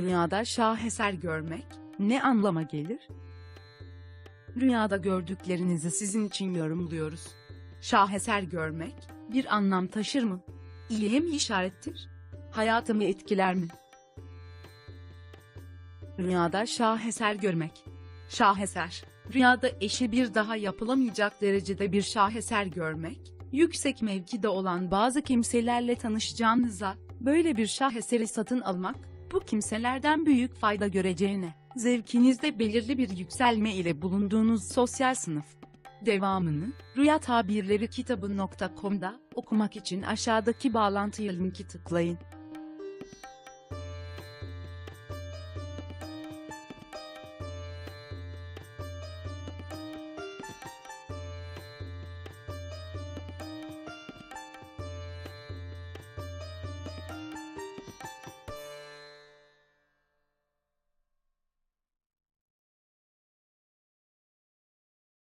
Rüyada şaheser görmek ne anlama gelir? Rüyada gördüklerinizi sizin için yorumluyoruz. Şaheser görmek bir anlam taşır mı? İyiye mi işarettir? Hayatımı etkiler mi? Rüyada şaheser görmek. Şaheser, rüyada eşi bir daha yapılamayacak derecede bir şaheser görmek, yüksek mevkide olan bazı kimselerle tanışacağınıza, böyle bir şaheseri satın almak, bu kimselerden büyük fayda göreceğine, zevkinizde belirli bir yükselme ile bulunduğunuz sosyal sınıf. Devamını, Rüya Tabirleri kitabı.com'da okumak için aşağıdaki bağlantıya linki tıklayın.